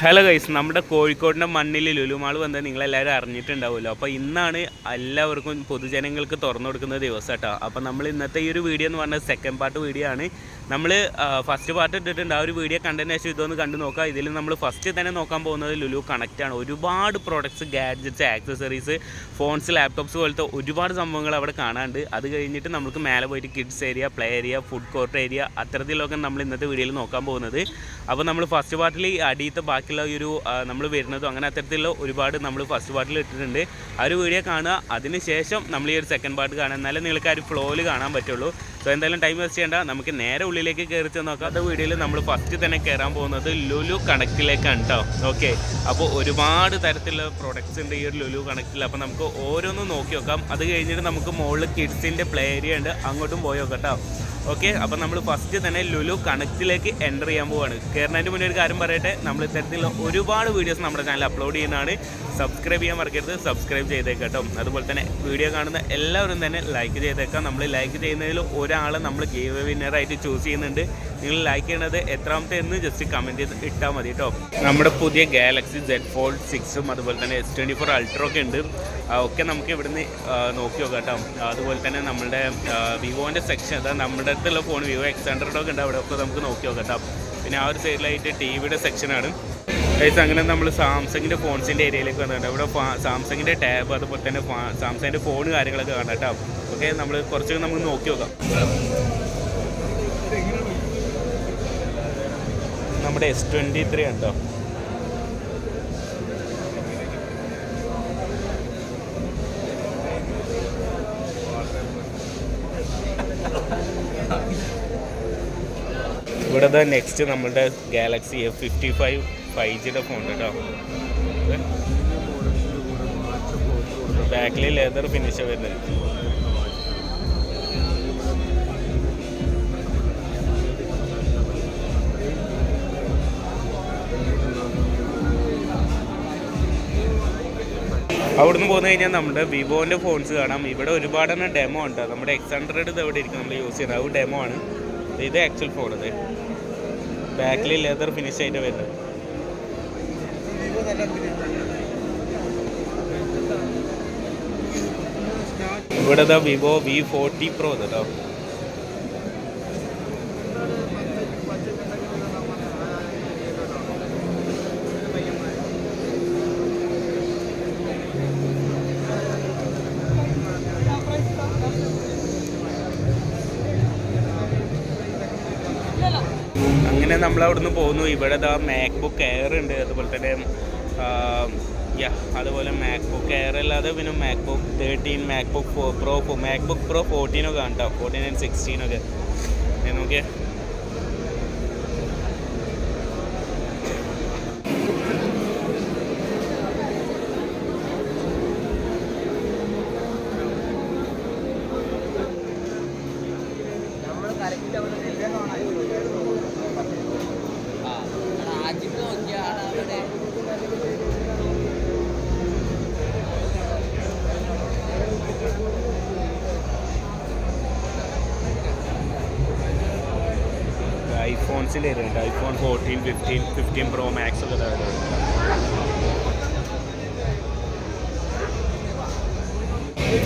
Hello guys നമ്മുടെ കോഴിക്കോടിന്റെ മണ്ണിൽ ലുലുമാൾ വന്ന് നിങ്ങളെല്ലാവരും അറിഞ്ഞിട്ടുണ്ടാവുമല്ലോ. അപ്പോൾ ഇന്നാണ് എല്ലാവർക്കും പൊതുജനങ്ങൾക്ക് തുറന്നു കൊടുക്കുന്ന ദിവസം കേട്ടോ. അപ്പോൾ നമ്മൾ ഇന്നത്തെ ഈ ഒരു വീഡിയോ എന്ന് പറഞ്ഞാൽ സെക്കൻഡ് പാർട്ട് വീഡിയോ ആണ്. നമ്മൾ ഫസ്റ്റ് പാർട്ട് ഇട്ടിട്ടുണ്ട്. ആ ഒരു വീഡിയോ കണ്ടതിന് ശേഷം ഇതൊന്ന് കണ്ടു നോക്കാം ഇതിൽ നമ്മൾ ഫസ്റ്റ് തന്നെ നോക്കാൻ പോകുന്നത് ലുലു കണക്റ്റ് ആണ്. ഒരുപാട് products gadgets accessories phones laptops പോലത്തെ ഒരുപാട് സംഭവങ്ങൾ അവിടെ കാണാണ്ട് അത് കഴിഞ്ഞിട്ട് നമുക്ക് മേലെ പോയിട്ട് kids area play area food court area അത്തരത്തിലൊക്കെ നമ്മൾ ഇന്നത്തെ വീഡിയോയിൽ നോക്കാൻ പോകുന്നത്. അപ്പോൾ നമ്മൾ ഫസ്റ്റ് പാർട്ടിൽ അടിയത്തെ ബാക്കിയുള്ള ഒരു നമ്മൾ വരുന്നതും അങ്ങനെ അത്തരത്തിലുള്ള ഒരുപാട് നമ്മൾ ഫസ്റ്റ് പാർട്ടിൽ ഇട്ടിട്ടുണ്ട്. ആ ഒരു വീഡിയോ കാണുക. അതിന് ശേഷം നമ്മൾ ഈ ഒരു സെക്കൻഡ് പാർട്ട് കാണുക. എന്നാലും നിങ്ങൾക്ക് ആ ഒരു ഫ്ലോയിൽ കാണാൻ പറ്റുള്ളൂ. സോ എന്തായാലും ടൈം വേസ്റ്റ് ചെയ്യേണ്ട. നമുക്ക് നേരെ ഉള്ളിലേക്ക് കയറി നോക്കാം. അത് വീഡിയോയിൽ നമ്മൾ ഫസ്റ്റ് തന്നെ കയറാൻ പോകുന്നത് ലുലു കണക്കിലേക്കാണ് കേട്ടോ ഓക്കെ അപ്പോൾ ഒരുപാട് തരത്തിലുള്ള പ്രൊഡക്ട്സ് ഉണ്ട് ഈ ഒരു ലുലു കണക്കിൽ. അപ്പോൾ നമുക്ക് ഓരോന്നും നോക്കി നോക്കാം. അത് കഴിഞ്ഞിട്ട് നമുക്ക് മുകളിൽ കിഡ്സിന്റെ പ്ലേ ഏരിയ ഉണ്ട്. അങ്ങോട്ടും പോയി നോക്കാം കേട്ടോ ഓക്കെ അപ്പോൾ നമ്മൾ ഫസ്റ്റ് തന്നെ ലുലു കണക്റ്റിലേക്ക് എന്റർ ചെയ്യാൻ പോവാണ്. കയറുന്നതിന് മുന്നേ ഒരു കാര്യം പറയട്ടെ. നമ്മൾ ഇത്തരത്തിലുള്ള ഒരുപാട് വീഡിയോസ് നമ്മുടെ ചാനൽ അപ്ലോഡ് ചെയ്യുന്നതാണ്. സബ്സ്ക്രൈബ് ചെയ്യാൻ മറക്കരുത്. സബ്സ്ക്രൈബ് ചെയ്തേക്കാം കേട്ടോ അതുപോലെ തന്നെ വീഡിയോ കാണുന്ന എല്ലാവരും തന്നെ ലൈക്ക് ചെയ്തേക്കാം. നമ്മൾ ലൈക്ക് ചെയ്യുന്നതിൽ ഒരാളെ നമ്മൾ ഗെയിം വിന്നറായിട്ട് ചൂസ് ചെയ്യുന്നുണ്ട്. നിങ്ങൾ ലൈക്ക് ചെയ്യണത് എത്രാമത്തെ എന്ന് ജസ്റ്റ് കമന്റ് ചെയ്ത് ഇട്ടാൽ മതി കേട്ടോ നമ്മുടെ പുതിയ ഗാലക്സി ജെഡ് ഫോൾഡ് സിക്സും അതുപോലെ തന്നെ എസ് ട്വന്റി ഫോർ അൾട്ര ഒക്കെ ഉണ്ട്. ഒക്കെ നമുക്ക് ഇവിടുന്ന് നോക്കി നോക്കാം കേട്ടോ അതുപോലെ തന്നെ നമ്മുടെ വിവോന്റെ സെക്ഷൻ അതായത് നമ്മുടെ അടുത്തുള്ള ഫോൺ വിവോ എക്സ് ഹൺഡ്രഡ് ഒക്കെ ഉണ്ട്. അവിടെ ഒക്കെ നമുക്ക് നോക്കി നോക്കാം കേട്ടോ പിന്നെ ആ ഒരു സൈഡിലായിട്ട് ടി വിയുടെ സെക്ഷനാണ് ഗൈസ് അങ്ങനെ നമ്മൾ സാംസങ്ങിന്റെ ഫോൺസിന്റെ ഏരിയയിലേക്ക് വന്നിട്ട് ഇവിടെ സാംസങ്ങിന്റെ ടാബ് അതുപോലെ തന്നെ സാംസങ്ങിന്റെ ഫോൺ കാര്യങ്ങളൊക്കെ കാണാം ഓക്കെ നമ്മൾ കുറച്ചൊക്കെ നമുക്ക് നോക്കി നോക്കാം. നമ്മുടെ എസ് ട്വന്റി ത്രീ ഉണ്ടോ? ഇവിടെ നെക്സ്റ്റ് നമ്മളുടെ Galaxy F fifty five five ജിയുടെ ഫോൺ കേട്ടോ ബാക്കിൽ ലെതർ ഫിനിഷ് വരുന്നത്. അവിടുന്ന് പോന്നു കഴിഞ്ഞാൽ നമ്മുടെ വിവോന്റെ ഫോൺസ് കാണാം. ഇവിടെ ഒരുപാട് തന്നെ ഡെമോ ഉണ്ട്. നമ്മുടെ എക്സ് ഹൺഡ്രഡ് ഇത് എവിടെ ഇരിക്കും നമ്മൾ യൂസ് ചെയ്യുന്നത്. അത് ഡെമോ ആണ്. ഇത് ആക്ച്വൽ ഫോൺ അത്. ബാക്കിൽ ലെതർ ഫിനിഷ് ആയിട്ട് വരുന്നത്. ഇവിടെ ഇതാ വിവോ വി ഫോർട്ടി പ്രോ കേട്ടോ അങ്ങനെ നമ്മൾ അവിടുന്ന് പോകുന്നു ഇവിടെ ദാ മാക്ബുക്ക് എയർ ഉണ്ട്. അതുപോലെ തന്നെ യാ അതുപോലെ മാക് ബുക്ക് എയർ അല്ലാതെ പിന്നെ MacBook thirteen MacBook pro MacBook pro ഫോർട്ടീനൊക്കെ കേട്ടോ ഫോർട്ടീൻ ആൻഡ് സിക്സ്റ്റീനൊക്കെ നോക്കിയേ ഐഫോൺസിന്റെ വരുന്നുണ്ട് iPhone fourteen fifteen fifteen pro max ഒക്കെ ഇതാ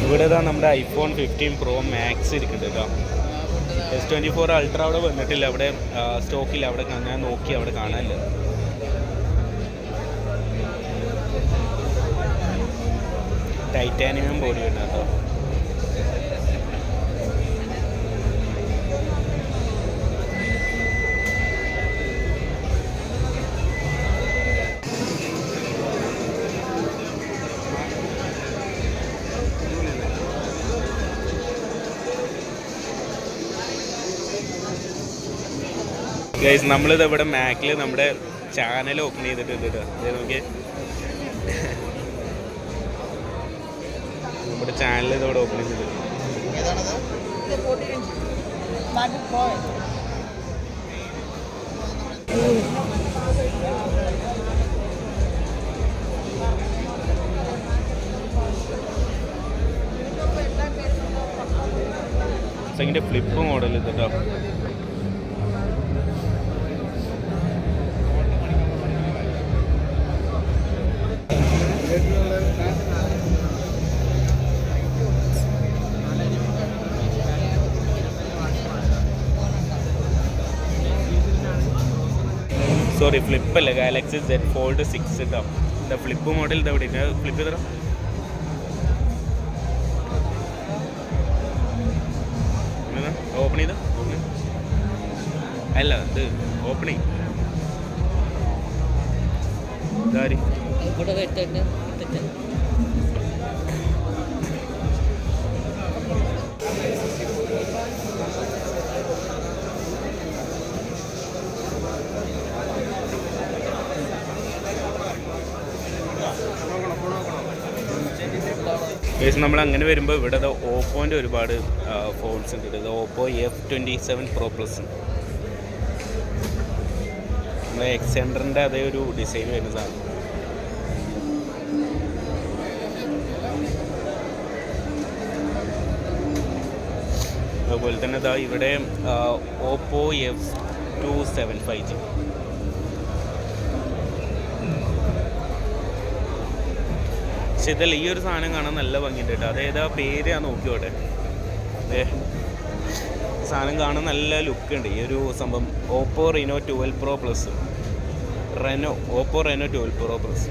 ഇവിടെ ഇതാ നമ്മുടെ ഐഫോൺ ഫിഫ്റ്റീൻ പ്രോ മാക്സ് ഇരിക്കുന്നുണ്ട് കേട്ടോ. എസ് ട്വന്റി ഫോർ അൾട്ര അവിടെ വന്നിട്ടില്ല. അവിടെ സ്റ്റോക്കില്ല. അവിടെ ഞാൻ നോക്കി. അവിടെ കാണാനില്ല. ടൈറ്റാനിയം ബോഡി ഉണ്ട് കേട്ടോ. ഗൈസ് നമ്മളിത് ഇവിടെ മാക്കിൽ നമ്മുടെ ചാനൽ ഓപ്പൺ ചെയ്തിട്ടുണ്ട് കേട്ടോ ദേ നോക്കിയേ. നമ്മുടെ ചാനൽ ഇതോടെ ഓപ്പൺ ചെയ്തിട്ടുണ്ട്. സെക്കൻഡ് ഫ്ലിപ്പ് മോഡൽ ഇത് കേട്ടോ സോറി അല്ല? ഗാലക്സി സെഡ് ഫോൾഡ് സിക്സ് കേട്ടോ എന്താ ഫ്ലിപ്പ് മോഡൽ ഇതാ ഇവിടെ ഫ്ലിപ്പ് ചെയ്തോ ഓപ്പൺ ചെയ്തോ? അല്ല ഇത് ഓപ്പൺ ഏകദേശം നമ്മൾ അങ്ങനെ വരുമ്പോൾ ഇവിടെ ഓപ്പോന്റെ ഒരുപാട് ഫോൺസ് ഉണ്ട്. ഇത് Oppo F twenty seven pro plus നമ്മുടെ അതേ ഒരു ഡിസൈൻ വരുന്നതാണ് അതുപോലെ തന്നെ ഇതാ ഇവിടെ Oppo F two seven five G പക്ഷെ ഇതല്ല ഈ ഒരു സാധനം കാണാൻ നല്ല ഭംഗിയുണ്ട് കേട്ടോ. അതായത് ആ പേര് ഞാൻ നോക്കിയോട്ടെ അതെ സാധനം കാണാൻ നല്ല ലുക്ക് ഉണ്ട്. ഈ ഒരു സംഭവം Oppo Reno twelve pro plus Reno Oppo Reno twelve pro plus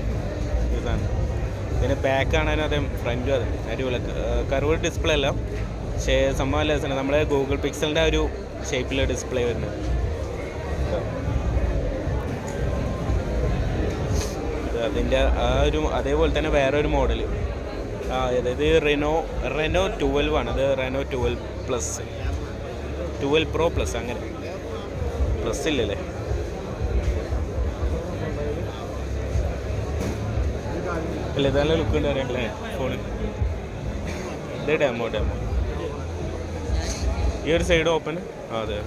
പിന്നെ ബാക്ക് ആണേലും അതേ ഫ്രണ്ടും അതെ. അടിപൊളി. കർവ് ഡിസ്പ്ലേ അല്ല. പക്ഷേ സംഭവം അല്ല നമ്മുടെ ഗൂഗിൾ പിക്സലിന്റെ ആ ഒരു ഷേപ്പിലെ ഡിസ്പ്ലേ വരുന്നത്. അതിന്റെ ആ ഒരു അതേപോലെ തന്നെ വേറെ ഒരു മോഡൽ ആ അതായത് റെനോ റെനോ ട്വൽവ് ആണ്. അത് Reno twelve plus twelve pro plus അങ്ങനെ. പ്ലസ് ഇല്ലല്ലേ? അല്ല ഇത് നല്ല ലുക്ക് ഉണ്ട് അറിയാമല്ലേ ഫോണ് ഇത് ഡെമോ ഡെമോ ഈ ഒരു സൈഡ് ഓപ്പൺ അതെ.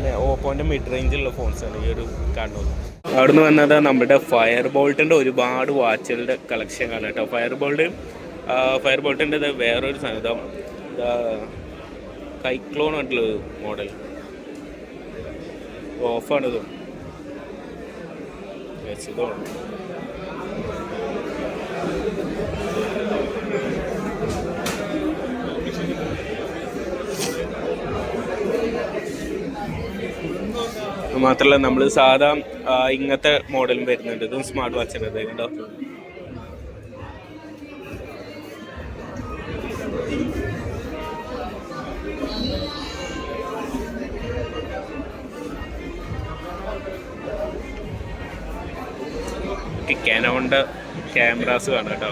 പിന്നെ ഓപ്പോന്റെ മിഡ് റേഞ്ചിലുള്ള ഫോൺസാണ് ഈ ഒരു കാണുന്നത് അവിടുന്ന് വന്നത് നമ്മുടെ ഫയർ ബോൾട്ടിന്റെ ഒരുപാട് വാച്ചുകളുടെ കളക്ഷൻ കാണാം കേട്ടോ. ഫയർ ബോൾട്ട് ഫയർ ബോൾട്ടിന്റെ വേറൊരു സാധനം. കൈക്ലോൺ ആയിട്ടുള്ള മോഡൽ ഓഫാണിത് ഇതാണ്. മാത്രമല്ല നമ്മൾ സാധാ ഇങ്ങനത്തെ മോഡലും വരുന്നുണ്ട്. ഇതും സ്മാർട്ട് വാച്ചിന്റെ കണ്ടോ? കാനോണിന്റെ ക്യാമറാസ് കാണാം കേട്ടോ.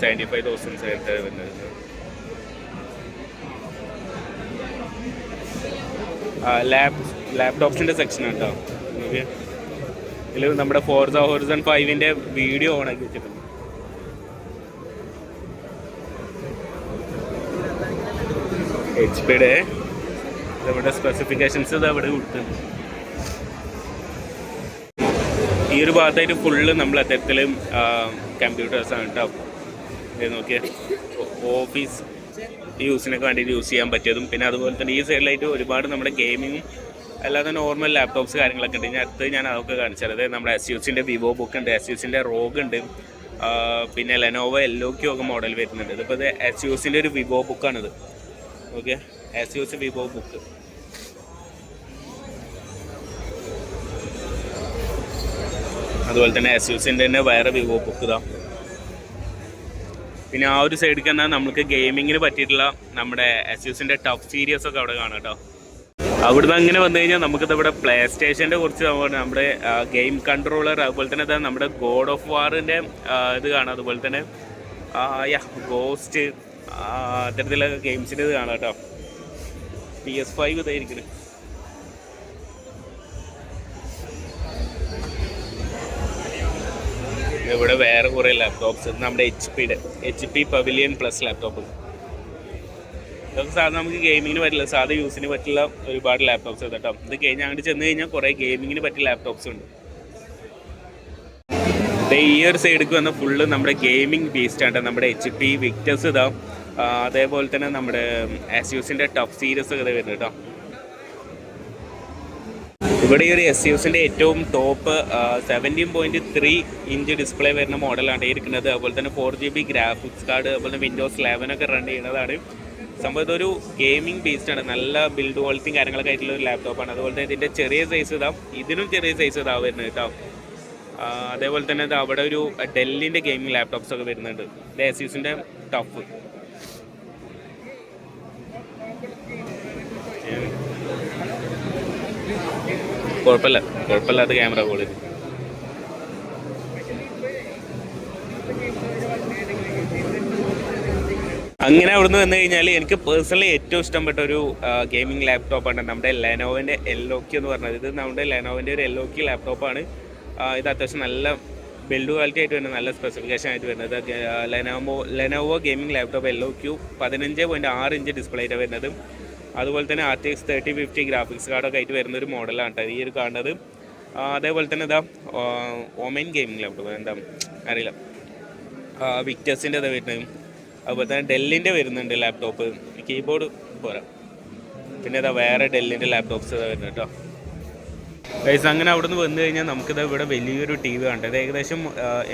സെവന്റി ഫൈവ് തൗസൻഡ് ആയിട്ട് വരുന്നത്. ലാപ് ലാപ്ടോപ്സിന്റെ സെക്ഷൻ കേട്ടോ ഇതിൽ നമ്മുടെ ഫോർസ ഹോറിസൺ ഫൈവിന്റെ വീഡിയോ ഓൺ ആക്കി വെച്ചിട്ടുണ്ട്. എച്ച് പിയുടെ നമ്മുടെ സ്പെസിഫിക്കേഷൻസ് ഇത് അവിടെ കൊടുത്തിട്ടുണ്ട് ഈ ഒരു ഭാഗത്തായിട്ട് ഫുള്ള് നമ്മൾ അത്തരത്തിലും കമ്പ്യൂട്ടേഴ്സാണ് കേട്ടോ നോക്കിയാൽ ഓഫീസ് യൂസിനൊക്കെ വേണ്ടിയിട്ട് യൂസ് ചെയ്യാൻ പറ്റിയതും പിന്നെ അതുപോലെ തന്നെ ഈ സൈഡിലായിട്ട് ഒരുപാട് നമ്മുടെ ഗെയിമിങ്ങും അല്ലാതെ നോർമൽ ലാപ്ടോപ്സ് കാര്യങ്ങളൊക്കെ ഉണ്ട്. ഞാൻ അടുത്ത് ഞാൻ അതൊക്കെ കാണിച്ചത് അതായത് നമ്മുടെ എസ് യുസിന്റെ വിവോ ബുക്ക് ഉണ്ട് എസ് യുസിന്റെ റോഗ് ഉണ്ട് പിന്നെ ലെനോവ എല്ലോ ക്യൂ ഒക്കെ മോഡൽ വരുന്നുണ്ട്. ഇതിപ്പോൾ ഇത് എസ് യുസിന്റെ ഒരു വിവോ ബുക്കാണിത് okay Asus Vivo book അതുപോലെ തന്നെ എസ് യുസിന്റെ തന്നെ വേറെ വിവോ ബുക്ക് ഇതാ. പിന്നെ ആ ഒരു സൈഡിൽ തന്നെ നമുക്ക് ഗെയിമിങ്ങിന് പറ്റിയിട്ടുള്ള നമ്മുടെ എസ് യുസിന്റെ ടഫ് സീരീസ് ഒക്കെ അവിടെ കാണാം കേട്ടോ. അവിടുന്ന് അങ്ങനെ വന്നു കഴിഞ്ഞാൽ നമുക്കിത് ഇവിടെ പ്ലേ സ്റ്റേഷന്റെ കുറിച്ച് നമ്മുടെ ഗെയിം കൺട്രോളർ അതുപോലെ തന്നെ ഇതാ നമ്മുടെ ഗോഡ് ഓഫ് വാറിന്റെ ഇത് കാണാം. അതുപോലെ തന്നെ യാ ഗോസ്റ്റ് അത്തരത്തിലുള്ള ഗെയിംസിന്റെ ഇത് കാണാം കേട്ടോ. പി എസ് ഫൈവ് ഇതായിരിക്കുന്നത് ഇവിടെ വേറെ കുറേ ലാപ്ടോപ്സ് നമ്മുടെ എച്ച് പിയുടെ H P Pavilion plus laptop ഇതൊക്കെ സാധാരണ നമുക്ക് ഗെയിമിങ്ങിന് പറ്റില്ല. സാധാ യൂസിന് പറ്റില്ല ഒരുപാട് ലാപ്ടോപ്സ് ഉണ്ട് കേട്ടോ ഇത് കഴിഞ്ഞ് അങ്ങോട്ട് ചെന്ന് കഴിഞ്ഞാൽ കുറേ ഗെയിമിങ്ങിന് പറ്റിയ ലാപ്ടോപ്സ് ഉണ്ട്. ഈ ഒരു സൈഡിലേക്ക് വന്ന ഫുള്ള് നമ്മുടെ ഗെയിമിംഗ് ബേസ്ഡാണ് നമ്മുടെ എച്ച് പി വിക്ടേഴ്സ് ഇതാ. അതേപോലെ തന്നെ നമ്മുടെ എസ് യൂസിന്റെ ടഫ് സീരീസ് ഒക്കെ വരുന്നത് കേട്ടോ. ഇവിടെ ഈ ഒരു എസ് യുസിന്റെ ഏറ്റവും top seventeen point three inch display വരുന്ന മോഡലാണ് ഇരിക്കുന്നത്. അതുപോലെ തന്നെ four G B graphics card അതുപോലെ തന്നെ വിൻഡോസ് ലെവൻ ഒക്കെ റൺ ചെയ്യുന്നതാണ്. സംഭവം ഒരു ഗെയിമിംഗ് ബേസ്ഡ് ആണ്. നല്ല ബിൽഡ് ക്വാളിറ്റിയും കാര്യങ്ങളൊക്കെ ആയിട്ടുള്ള ഒരു ലാപ്ടോപ്പ് ആണ്. അതുപോലെ തന്നെ ഇതിന്റെ ചെറിയ സൈസ് ഇതാ ഇതിനും ചെറിയ സൈസ് ഇതാ വരുന്നത് കേട്ടോ. അതേപോലെ തന്നെ ഇത് അവിടെ ഒരു ഡെല്ലിന്റെ ഗെയിമിംഗ് ലാപ്ടോപ്സ് ഒക്കെ വരുന്നുണ്ട്. ഡേസീസിന്റെ ടഫ് കുഴപ്പമില്ല. കുഴപ്പമില്ലാത്ത ക്യാമറ ക്വാളിറ്റി അങ്ങനെ അവിടുന്ന് വന്നു കഴിഞ്ഞാൽ എനിക്ക് പേഴ്സണലി ഏറ്റവും ഇഷ്ടപ്പെട്ട ഒരു ഗെയിമിംഗ് ലാപ്ടോപ്പാണ് നമ്മുടെ ലെനോവിന്റെ എൽ ഒ കി എന്ന് പറഞ്ഞത്. ഇത് നമ്മുടെ ലെനോവിന്റെ ഒരു എൽ ഒ കി ലാപ്ടോപ്പാണ് ഇത് അത്യാവശ്യം നല്ല ബിൽഡ് ക്വാളിറ്റി ആയിട്ട് വരുന്നത് നല്ല സ്പെസിഫിക്കേഷൻ ആയിട്ട് വരുന്നത്. Lenovo Lenovo gaming laptop L O Q പതിനഞ്ച് പോയിന്റ് ആറ് ഇഞ്ച് ഡിസ്പ്ലേ ആയിട്ട് വരുന്നത്. അതുപോലെ തന്നെ R T X thirty fifty graphics കാർഡൊക്കെ ആയിട്ട് വരുന്ന ഒരു മോഡലാണ് ഈ ഒരു കാണുന്നത്. അതേപോലെ തന്നെ ഇതാ ഓമൈൻ ഗെയിമിംഗ് ലാപ്ടോപ്പ് എന്താ അറിയില്ല. വിക്ടേഴ്സിന്റെ അത് വരുന്നത്. അതുപോലെ തന്നെ ഡെല്ലിന്റെ വരുന്നുണ്ട് ലാപ്ടോപ്പ് കീബോർഡ് പോരാ. പിന്നെ ഇതാ വേറെ ഡെല്ലിന്റെ ലാപ്ടോപ്സ് വരുന്നുണ്ട് കേട്ടോ. ഗൈസ് അങ്ങനെ അവിടെ നിന്ന് വന്നു കഴിഞ്ഞാൽ നമുക്കിത് ഇവിടെ വലിയൊരു ടി വി കണ്ടത് ഏകദേശം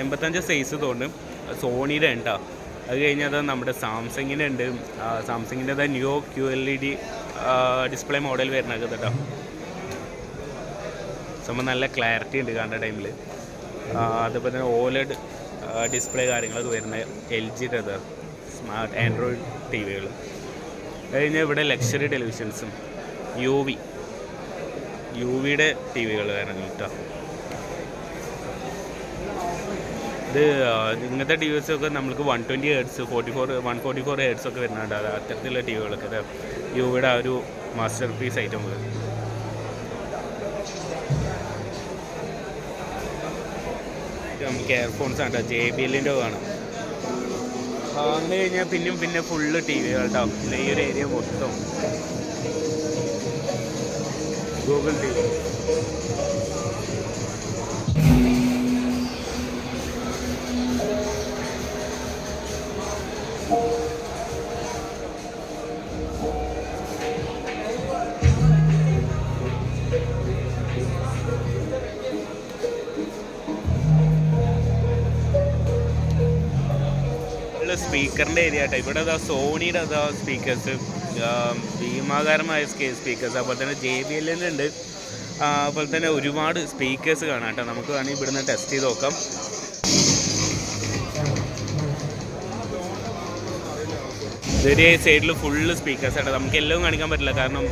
എൺപത്തഞ്ച് സൈസ് തോന്നും. സോണിയുടെ ഉണ്ടോ അത് കഴിഞ്ഞാൽ നമ്മുടെ സാംസങ്ങിന്റെ ഉണ്ട്. സാംസങ്ങിന്റെ new Q L E D display model വരുന്നത് കേട്ടോ സംഭവം നല്ല ക്ലാരിറ്റി ഉണ്ട് കാണുന്ന ടൈമിൽ അതുപോലെ തന്നെ ഓലഡ് ഡിസ്പ്ലേ കാര്യങ്ങളൊക്കെ വരുന്ന എൽ ജിയുടെ സ്മാർട്ട് ആൻഡ്രോയിഡ് ടി വികൾ കഴിഞ്ഞാൽ ഇവിടെ ലക്ഷറി ടെലിവിഷൻസും യു വി യു വിയുടെ ടി വികൾ വേണം കേട്ടോ. ഇത് ഇങ്ങനത്തെ ടി വി ഒക്കെ നമ്മൾക്ക് one twenty hertz forty four one forty four hertz ഒക്കെ വരുന്നുണ്ട്. അത് അത്തരത്തിലുള്ള ടി വികളൊക്കെ യു വിയുടെ ആ ഒരു മാസ്റ്റർ പീസ് ഐറ്റം നമുക്ക് എയർഫോൺസ് ആണ് ജെ ബി എല്ലിന്റെ കാണാം. അങ്ങനെ കഴിഞ്ഞാൽ പിന്നെയും പിന്നെ ഫുള്ള് ടി കേട്ടോ പിന്നെ ഈ ഒരു ഏരിയ മൊത്തം. ഗൂഗിൾ ടി വി സ്പീക്കറിന്റെ ഏരിയ ആട്ടോ. ഇവിടെ അതാ സോണിയുടെ അതാ സ്പീക്കേഴ്സ് ഭീമാകാരമായ സ്പീക്കേഴ്സ് അതുപോലെ തന്നെ ജെ ബി എല്ലിന്റെ അതുപോലെ തന്നെ ഒരുപാട് സ്പീക്കേഴ്സ് കാണാം കേട്ടോ. നമുക്ക് വേണമെങ്കിൽ ഇവിടുന്ന് ടെസ്റ്റ് ചെയ്ത് നോക്കാം. ഇതൊരു സൈഡിൽ ഫുള്ള് സ്പീക്കേഴ്സ് ആണ് നമുക്ക് എല്ലാം കാണിക്കാൻ പറ്റില്ല. കാരണം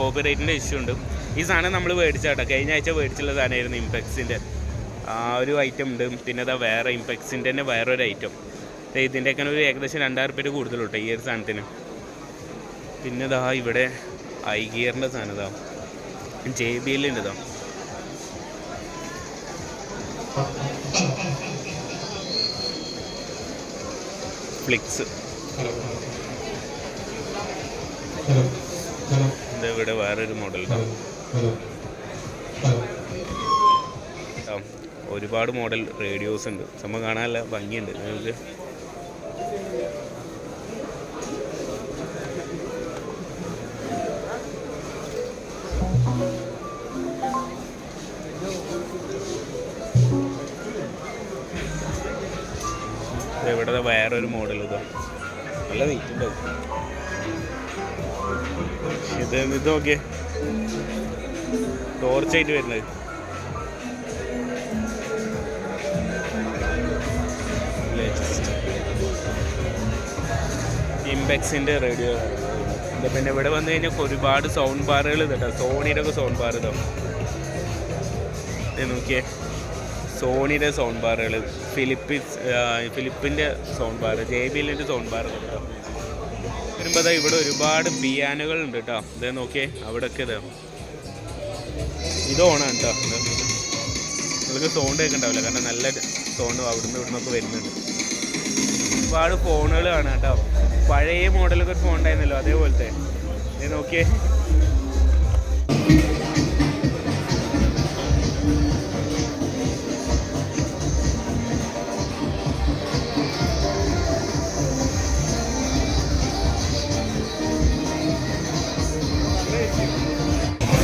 കോപ്പി റൈറ്റിന്റെ ഇഷ്യൂ ഉണ്ട്. ഈ സാധനം നമ്മൾ മേടിച്ചാട്ടോ കഴിഞ്ഞ ആഴ്ച മേടിച്ചുള്ള സാധനമായിരുന്നു ഇമ്പെക്സിന്റെ ആ ഒരു ഐറ്റം ഉണ്ട്. പിന്നെ അതാ വേറെ ഇമ്പെക്സിന്റെ തന്നെ വേറൊരു ഐറ്റം ഇതിന്റെയൊക്കെ ഒരു ഏകദേശം രണ്ടായിരം പേര് കൂടുതൽ കേട്ടോ ഈ ഒരു സാധനത്തിന്. പിന്നെ ഇതാ ഇവിടെ ഐ ഗിയറിന്റെ സാധനം ഇതാ ജെ ബി എല്ലിന്റെ ഇതാ ഫ്ലിക്സ് ഇത് ഇവിടെ വേറൊരു മോഡൽ ഒരുപാട് മോഡൽ റേഡിയോസ് ഉണ്ട്. സംഭവം കാണാനല്ല ഭംഗിയുണ്ട്. നിങ്ങൾക്ക് ഇവിടെ വേറെ വേറൊരു മോഡൽ ഇതാ. നല്ല ഉണ്ട് ഇത് ഇത് നോക്കിയേ. ടോർച്ചായിട്ട് വരുന്നത്. ഇംപെക്സിന്റെ റേഡിയോ പിന്നെ ഇവിടെ വന്നു കഴിഞ്ഞാൽ ഒരുപാട് സൗണ്ട് ബാറുകൾ ഇതട്ടോ സോണിയുടെ ഒക്കെ സൗണ്ട് ബാർ ഇതോ. ഇത് നോക്കിയേ. സോണിയുടെ സൗണ്ട് ബാറുകൾ ഫിലിപ്പിസ് ഫിലിപ്പിന്റെ സൗണ്ട് ബാർ ജെ ബി എല്ലിന്റെ സൗണ്ട് ബാർ കേട്ടോ. വരുമ്പോൾ അതാ ഇവിടെ ഒരുപാട് പിയാനുകൾ ഉണ്ട് കേട്ടോ. ഇതേ നോക്കിയേ അവിടെയൊക്കെ ഇത് ഇത് ഓണാണ് കേട്ടോ. നിങ്ങൾക്ക് സൗണ്ട് കേൾക്കണ്ടാവില്ല കാരണം നല്ല സൗണ്ട് അവിടുന്ന് ഇവിടുന്നൊക്കെ വരുന്നുണ്ട്. ഒരുപാട് ഫോണുകൾ കാണാം കേട്ടോ. പഴയ മോഡലൊക്കെ ഒരു ഫോൺ ഉണ്ടായിരുന്നല്ലോ അതേപോലത്തെ. നോക്കിയേ.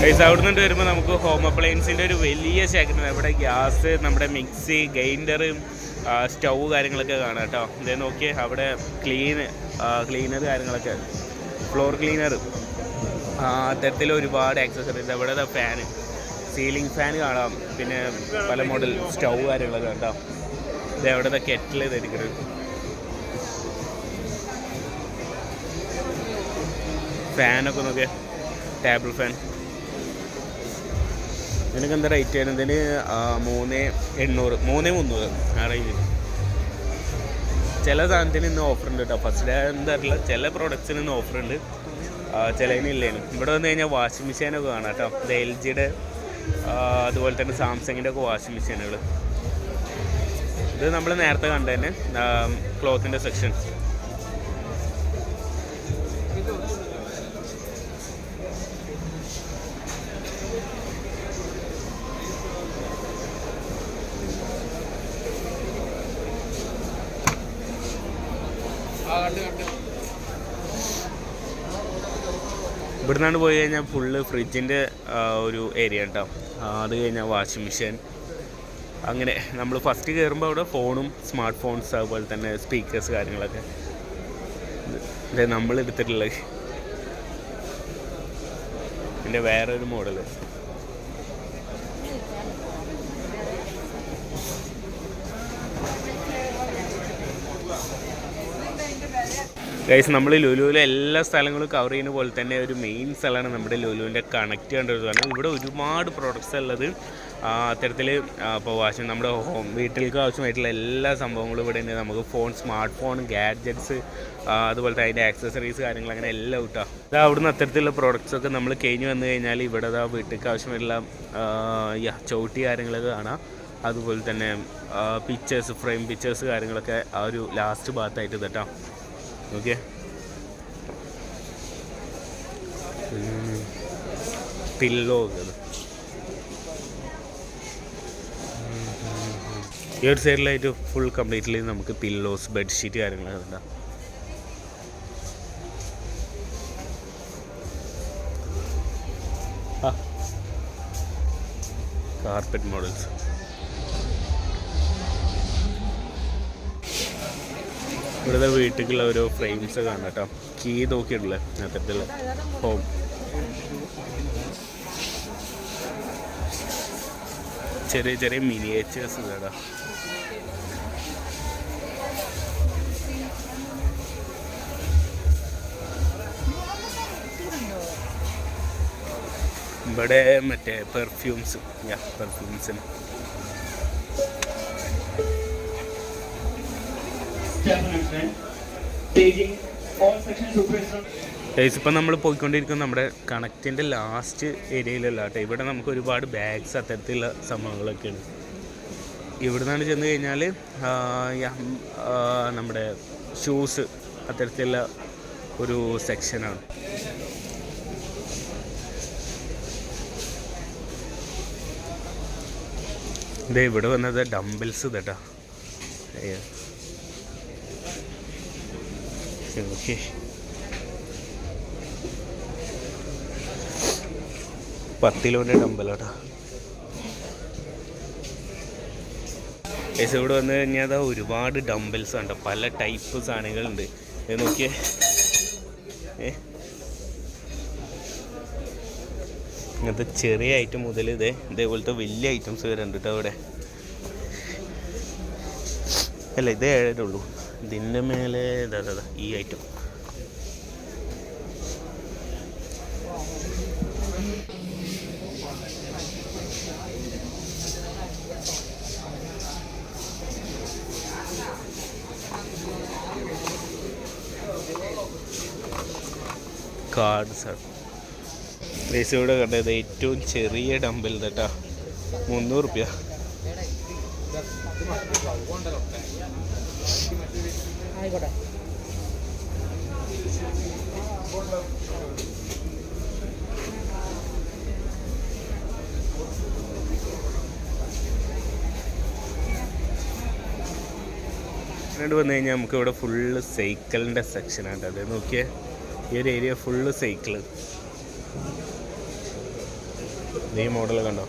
ഗൈസ് അവിടെ നിന്ന് വരുമ്പോൾ നമുക്ക് ഹോം അപ്ലയൻസിന്റെ ഒരു വലിയ ശേഖരം. ഇവിടെ ഗ്യാസ് നമ്മുടെ മിക്സി ഗ്രൈൻഡർ സ്റ്റൗ കാര്യങ്ങളൊക്കെ കാണാം കേട്ടോ. ഇതേ നോക്കി അവിടെ ക്ലീൻ ക്ലീനർ കാര്യങ്ങളൊക്കെ. ഫ്ലോർ ക്ലീനർ അത്തരത്തിൽ ഒരുപാട് ആക്സസറീസ് അവിടെ ഫാന് സീലിംഗ് ഫാൻ കാണാം. പിന്നെ പല മോഡൽ സ്റ്റൗ കാര്യങ്ങളൊക്കെ കേട്ടോ ഇത് അവിടെ കെറ്റിൽ ഇതെടുക്കുന്നത് ഫാനൊക്കെ നോക്കിയാൽ ടേബിൾ ഫാൻ ഇതിനൊക്കെ എന്താ റേറ്റ് വരുന്നതിന് മൂന്ന് എണ്ണൂറ് മൂന്ന് മുന്നൂറ് ആ റേഞ്ചിൽ ചില സാധനത്തിന് ഇന്ന് ഓഫർ ഉണ്ട് കേട്ടോ ഫസ്റ്റ് ഡേ എന്താ ചില പ്രോഡക്റ്റ്സിന് ഇന്ന് ഓഫർ ഉണ്ട്. ചിലതിന് ഇല്ലേനും ഇവിടെ വന്നു കഴിഞ്ഞാൽ വാഷിംഗ് മെഷീനൊക്കെ കാണാം കേട്ടോ എൽ ജിയുടെ അതുപോലെ തന്നെ സാംസങ്ങിന്റെ ഒക്കെ വാഷിംഗ് മെഷീനുകൾ ഇത് നമ്മൾ നേരത്തെ കണ്ടു തന്നെ ക്ലോത്തിന്റെ സെക്ഷൻ ഇവിടുന്നാണ് പോയി കഴിഞ്ഞാൽ ഫുള്ള് ഫ്രിഡ്ജിന്റെ ഒരു ഏരിയ ആ, അത് കഴിഞ്ഞാൽ വാഷിംഗ് മെഷീൻ അങ്ങനെ നമ്മൾ ഫസ്റ്റ് കയറുമ്പോൾ അവിടെ ഫോണും സ്മാർട്ട് ഫോൺസ് അതുപോലെ തന്നെ സ്പീക്കേഴ്സ് കാര്യങ്ങളൊക്കെ. ഇത് നമ്മൾ എടുത്തിട്ടുള്ളത് എന്റെ വേറൊരു മോഡൽ ഗൈസ് നമ്മൾ ലുലുവിലെ എല്ലാ സ്ഥലങ്ങളും കവർ ചെയ്യുന്ന പോലെ തന്നെ ഒരു മെയിൻ സ്ഥലമാണ് നമ്മുടെ ലുലുവിന്റെ കണക്ട് ചെയ്യേണ്ട ഒരു സ്ഥലം. ഇവിടെ ഒരുപാട് പ്രോഡക്ട്സ് ഉള്ളത്. അത്തരത്തിൽ ഇപ്പോൾ വാഷിംഗ് നമ്മുടെ ഹോം വീട്ടിലേക്ക് ആവശ്യമായിട്ടുള്ള എല്ലാ സംഭവങ്ങളും ഇവിടെ ഉണ്ട്. നമുക്ക് ഫോൺ സ്മാർട്ട് ഫോൺ ഗാഡ്ജറ്റ്സ് അതുപോലത്തെ അതിന്റെ ആക്സസറീസ് കാര്യങ്ങൾ അങ്ങനെ എല്ലാം കിട്ടുക അത് അവിടുന്ന് അത്തരത്തിലുള്ള പ്രോഡക്ട്സൊക്കെ നമ്മൾ കഴിഞ്ഞ് വന്നു കഴിഞ്ഞാൽ ഇവിടെ ദാ വീട്ടിലേക്ക് ആവശ്യമായിട്ടുള്ള ചവിട്ടി കാര്യങ്ങളൊക്കെ കാണാം. അതുപോലെ തന്നെ പിക്ചേഴ്സ് ഫ്രെയിം പിക്ചേഴ്സ് കാര്യങ്ങളൊക്കെ ആ ഒരു ലാസ്റ്റ് ഭാഗത്തായിട്ട് ഇതട്ടോ ഓക്കെ പില്ലോ ഈ ഒരു സൈഡിലായിട്ട് ഫുൾ കംപ്ലീറ്റ്ലി നമുക്ക് പില്ലോസ് ബെഡ്ഷീറ്റ് കാര്യങ്ങളൊക്കെ ഉണ്ടാവും കാർപ്പറ്റ് മോഡൽസ് ഇവിടുത്തെ വീട്ടിലുള്ള ഓരോ ഫ്രെയിംസ് കാണാം കേട്ടോ. കീ നോക്കിയിട്ടുള്ള അത്തരത്തിലുള്ള ഹോം ചെറിയ ചെറിയ മിനിയേച്ചേഴ്സ് കേട്ടോ. ഇവിടെ മറ്റേ പെർഫ്യൂംസ് യാ പെർഫ്യൂംസിന് Gentlemen, ഗൈസ് ഇപ്പം നമ്മൾ പോയിക്കൊണ്ടിരിക്കുന്ന നമ്മുടെ കണക്റ്റിന്റെ ലാസ്റ്റ് ഏരിയയിലല്ല കേട്ടോ. ഇവിടെ നമുക്ക് ഒരുപാട് ബാഗ്സ് അത്തരത്തിലുള്ള സംഭവങ്ങളൊക്കെയാണ്. നിന്നാണ് ചെന്ന് കഴിഞ്ഞാൽ നമ്മുടെ ഷൂസ് അത്തരത്തിലുള്ള ഒരു സെക്ഷനാണ് ഇത് ഇവിടെ വന്നത് ഡംബിൾസ് ഇതട്ടാ ഓക്കെ പത്തിലോന്റെ ഡമ്പലാട്ടാ ഏസ് ഇവിടെ വന്നു കഴിഞ്ഞാൽ അതാ ഒരുപാട് ഡംബൽസ് ഉണ്ട് പല ടൈപ്പ് സാധനങ്ങളുണ്ട്. ഇത് നോക്കിയേ. ഏ? ചെറിയ ഐറ്റം മുതൽ ഇതേ ഇതേപോലത്തെ വലിയ ഐറ്റംസ് വരെ ഉണ്ട് കേട്ടോ അവിടെ അല്ല ഇത് ഏഴേ ഉള്ളൂ. ഇതിന്റെ മേലെ ഈ ഐറ്റം കാർഡ്സ് ആണ് പൈസ ഇവിടെ കണ്ടത് ഏറ്റവും ചെറിയ ഡമ്പിൽ കേട്ടോ മുന്നൂറ് റുപ്യ. ആയിക്കോട്ടെ. വന്നു കഴിഞ്ഞാൽ നമുക്ക് ഇവിടെ ഫുള്ള് സൈക്കിളിന്റെ സെക്ഷനാണ് അത് നോക്കിയേ. ഈ ഒരു ഏരിയ ഫുള്ള് സൈക്കിൾ ഈ മോഡൽ കണ്ടോ?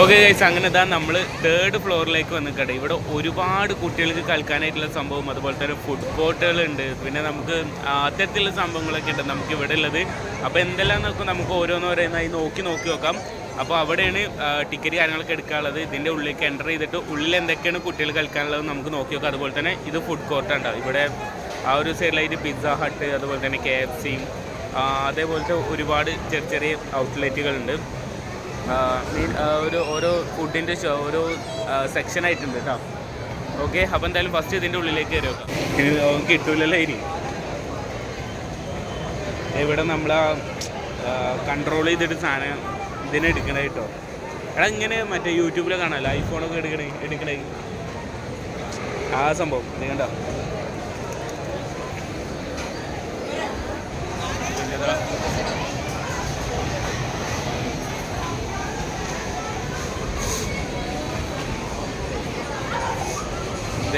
ഓക്കെ ഗൈസ് അങ്ങനെ ഇതാ നമ്മൾ തേർഡ് ഫ്ലോറിലേക്ക് വന്നിക്കട്ടെ. ഇവിടെ ഒരുപാട് കുട്ടികൾക്ക് കളിക്കാനായിട്ടുള്ള സംഭവം അതുപോലെ തന്നെ ഫുഡ് കോർട്ടുകളുണ്ട് പിന്നെ നമുക്ക് അത്തരത്തിലുള്ള സംഭവങ്ങളൊക്കെ ഉണ്ട് നമുക്ക് ഇവിടെ ഉള്ളത്. അപ്പോൾ എന്തെല്ലാം നോക്കും? നമുക്ക് ഓരോന്നോരോന്നായി നോക്കി നോക്കി നോക്കാം. അപ്പോൾ അവിടെയാണ് ടിക്കറ്റ് കാര്യങ്ങളൊക്കെ എടുക്കാനുള്ളത്. ഇതിന്റെ ഉള്ളിലേക്ക് എന്റർ ചെയ്തിട്ട് ഉള്ളിൽ എന്തൊക്കെയാണ് കുട്ടികൾ കളിക്കാനുള്ളത് നമുക്ക് നോക്കി നോക്കാം. അതുപോലെ തന്നെ ഇത് ഫുഡ് കോർട്ടാണ് ഇവിടെ ആ ഒരു സൈഡിലായിട്ട് പിസ്സ ഹട്ട് അതുപോലെ തന്നെ കെ എഫ് സിയും അതേപോലത്തെ ഒരുപാട് ചെറിയ ചെറിയ ഔട്ട്ലെറ്റുകളുണ്ട് മീൻ ഒരു ഓരോ ഫുഡിന്റെ ഓരോ സെക്ഷൻ ആയിട്ടുണ്ട് കേട്ടോ ഓക്കെ അപ്പോൾ എന്തായാലും ഫസ്റ്റ് ഇതിന്റെ ഉള്ളിലേക്ക് കയറി ഇനി കിട്ടൂലല്ലോ ഇനി. ഇവിടെ നമ്മൾ കൺട്രോൾ ചെയ്തിട്ട് സാധനം ഇതിനെ എടുക്കണേ കേട്ടോ എടാ ഇങ്ങനെ മറ്റേ യൂട്യൂബിലെ കാണാമല്ലോ ഐഫോണൊക്കെ എടുക്കണേ എടുക്കണേ. ആ സംഭവം ഇത് കണ്ടോ പിന്നെതാ ഇത്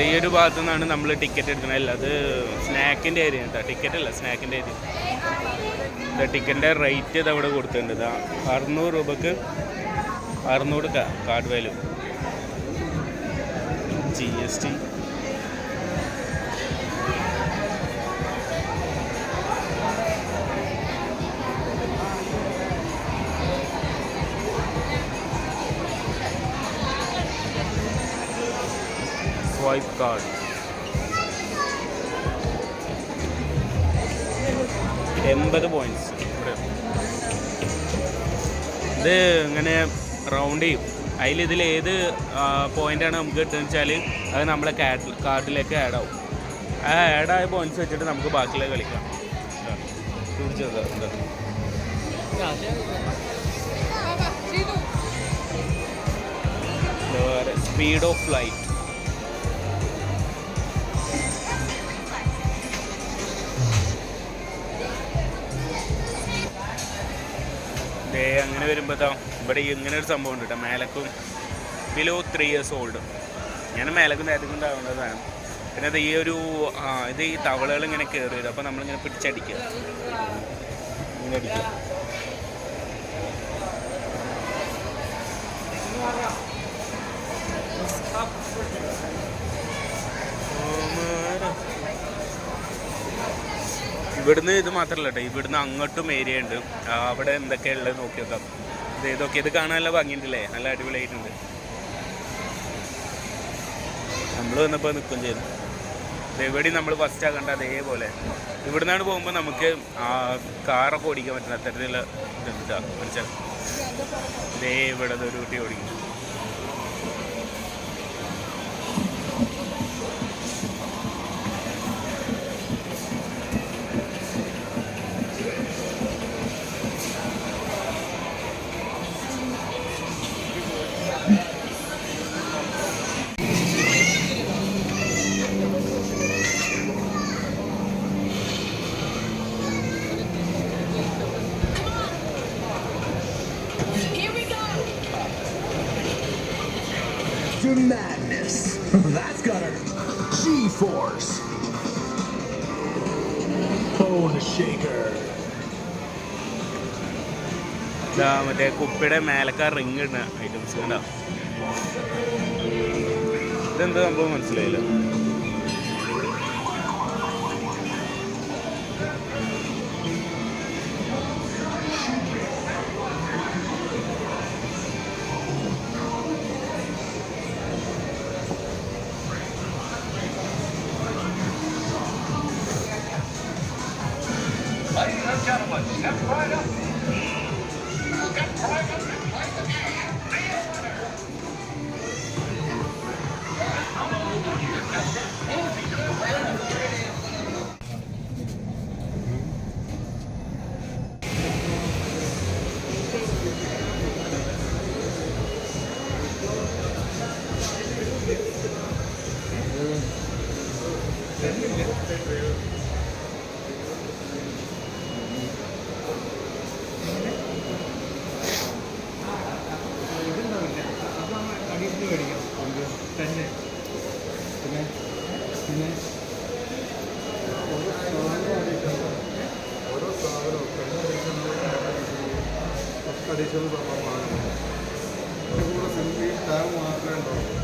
ഈ ഒരു ഭാഗത്തു നിന്നാണ് നമ്മൾ ടിക്കറ്റ് എടുക്കുന്നത്. അല്ല അത് സ്നാക്കിന്റെ ഏരിയ കേട്ടോ ടിക്കറ്റ് അല്ല സ്നാക്കിന്റെ ഏരിയ ഇതാ ടിക്കറ്റിന്റെ റേറ്റ് ഇത് അവിടെ കൊടുത്തിട്ടുണ്ട്. ഇതാ അറുന്നൂറ് രൂപക്ക് അറുന്നൂറ് card value G S T swipe card. എൺപത് പോയിന്റ്സ് ഇത് ഇങ്ങനെ റൗണ്ട് ചെയ്യും. അതിലിതിൽ ഏത് പോയിന്റാണ് നമുക്ക് കിട്ടുന്നത് വെച്ചാൽ അത് നമ്മളെ കാർഡ് കാർഡിലേക്ക് ആഡ് ആവും. ആ ആഡ് ആയ പോയിന്റ്സ് വെച്ചിട്ട് നമുക്ക് ബാക്കിയുള്ള കളിക്കാം. സ്പീഡ് ഓഫ് ഫ്ലൈറ്റ് ദേ അങ്ങനെ വരുമ്പോഴത്തോ ഇവിടെ ഇങ്ങനെ ഒരു സംഭവം ഉണ്ട് കേട്ടോ മേലക്കും ബിലോ ത്രീ ഇയേഴ്സ് ഓൾഡ് ഞാൻ മേലക്കും നേരത്തെ കൊണ്ടാവേണ്ടതാണ് പിന്നെ അത് ഈ ഒരു ഇത് ഈ തവളകൾ ഇങ്ങനെ കയറി വരും. അപ്പോൾ നമ്മളിങ്ങനെ പിടിച്ചടിക്കുക. ഇങ്ങനെ അടിക്കുക. ഇവിടുന്ന് ഇത് മാത്രമല്ല കേട്ടോ ഇവിടുന്ന് അങ്ങോട്ടും ഏരിയ ഉണ്ട്. അവിടെ എന്തൊക്കെയാ ഉള്ളത് നോക്കി നോക്കാം. ഇത് ഇതൊക്കെ ഇത് കാണാൻ നല്ല ഭംഗിയുണ്ടല്ലേ? നല്ല അടിപൊളിയായിട്ടുണ്ട്. നമ്മൾ വന്നപ്പോൾ നിൽക്കും ചെയ്തു. എവിടെയും നമ്മൾ ഫസ്റ്റ് കണ്ട അതേപോലെ. ഇവിടുന്നാണ് പോകുമ്പോൾ നമുക്ക് കാറൊക്കെ ഓടിക്കാൻ പറ്റുന്ന അത്തരത്തിലുള്ള ഇതുണ്ട് മനസ്സിലാക്കും ഇതേ ഇവിടെ ഒരു കുട്ടി ഓടിക്കും മറ്റേ കുപ്പിയുടെ മേലക്ക റിങ് ഇടുന്ന ഐറ്റംസ് കണ്ടോ? ഇതെന്താ സംഭവം മനസ്സിലായില്ല. മേടിക്കാം തന്നെ പിന്നെ പിന്നെ ഓരോ സാധനവും ഓരോ സാധനവും കണ്ണടീഷണൽ സംഭവമാണ് അതുകൂടെ സിനിമയിൽ ടാഗ് മാത്രമേ ഉണ്ടാവും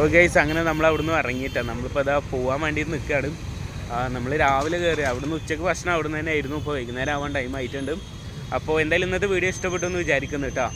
ഓക്കെ ഗൈസ് അങ്ങനെ നമ്മൾ അവിടുന്ന് ഇറങ്ങിയിട്ടാണ് നമ്മളിപ്പോൾ അതാ പോകാൻ വേണ്ടി നിൽക്കുകയാണ് നമ്മൾ രാവിലെ കയറി അവിടുന്ന് ഉച്ചയ്ക്ക് ഭക്ഷണം അവിടുന്ന് തന്നെ ആയിരുന്നു ഇപ്പോൾ വൈകുന്നേരം ആവാൻ ടൈം ആയിട്ടുണ്ട്. അപ്പോൾ എന്തായാലും ഇന്നത്തെ വീഡിയോ ഇഷ്ടപ്പെട്ടു എന്ന് വിചാരിക്കുന്നു കേട്ടോ.